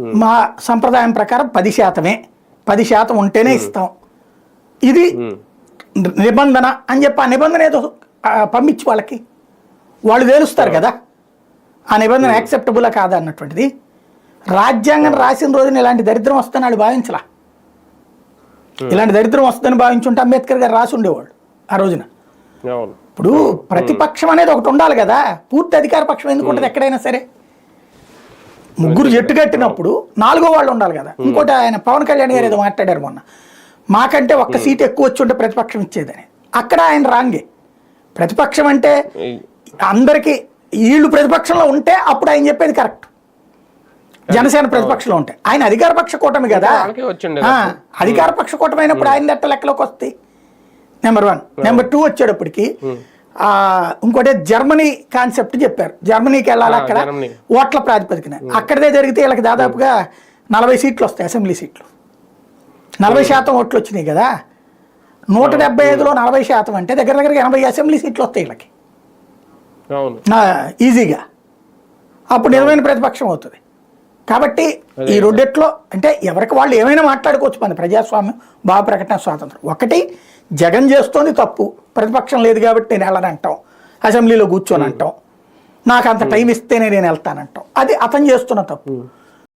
మా సంప్రదాయం ప్రకారం పది శాతమే. పది శాతం ఉంటేనే ఇస్తాం. ఇది. నిబంధన అని చెప్పి ఆ నిబంధన ఏదో పంపించి వాళ్ళకి. వాళ్ళు తేలుస్తారు కదా. ఆ నిబంధన యాక్సెప్టబులా కాదా అన్నటువంటిది. రాజ్యాంగం రాసిన రోజున ఇలాంటి దరిద్రం వస్తుందని వాళ్ళు భావించలా. ఇలాంటి దరిద్రం వస్తుందని భావించుంటే అంబేద్కర్ గారు రాసి ఉండేవాళ్ళు ఆ రోజున. ఇప్పుడు ప్రతిపక్షం అనేది ఒకటి ఉండాలి కదా. పూర్తి అధికార పక్షం ఎందుకు ఉంటుంది ఎక్కడైనా సరే. ముగ్గురు జట్టు కట్టినప్పుడు నాలుగో వాళ్ళు ఉండాలి కదా. ఇంకోటి ఆయన పవన్ కళ్యాణ్ గారు ఏదో మాట్లాడారు మొన్న. మాకంటే ఒక్క సీట్ ఎక్కువ వచ్చి ఉంటే ప్రతిపక్షం ఇచ్చేదని. అక్కడ ఆయన రాంగే. ప్రతిపక్షం అంటే అందరికీ వీళ్ళు ప్రతిపక్షంలో ఉంటే అప్పుడు ఆయన చెప్పేది కరెక్ట్. జనసేన ప్రతిపక్షంలో ఉంటే. ఆయన అధికార పక్ష కూటమి కదా. అధికార పక్ష కూటమి అయినప్పుడు ఆయన ఎట్ట లెక్కలోకి వస్తాయి. నెంబర్ వన్ నెంబర్ టూ వచ్చేటప్పటికి ఇంకోటి జర్మనీ కాన్సెప్ట్ చెప్పారు. జర్మనీకి వెళ్ళాలి అక్కడ. ఓట్ల ప్రాతిపదికన. అక్కడదే జరిగితే వీళ్ళకి దాదాపుగా నలభై సీట్లు వస్తాయి అసెంబ్లీ సీట్లు. నలభై శాతం ఓట్లు వచ్చినాయి కదా. నూట డెబ్బై ఐదులో నలభై శాతం అంటే దగ్గర దగ్గర ఎనభై అసెంబ్లీ సీట్లు వస్తాయి వీళ్ళకి. ఈజీగా. అప్పుడు నిజమైన ప్రతిపక్షం అవుతుంది. కాబట్టి ఈ రెండిట్లో అంటే ఎవరికి వాళ్ళు ఏమైనా మాట్లాడుకోవచ్చు. మన ప్రజాస్వామ్యం భావ ప్రకటన స్వాతంత్రం. ఒకటి జగన్ చేస్తోంది తప్పు. ప్రతిపక్షం లేదు కాబట్టి నేను వెళ్ళను అంటాం. అసెంబ్లీలో కూర్చొని అంటాం. నాకు అంత టైం ఇస్తేనే నేను వెళ్తానంటాం. అది అతను చేస్తున్న తప్పు.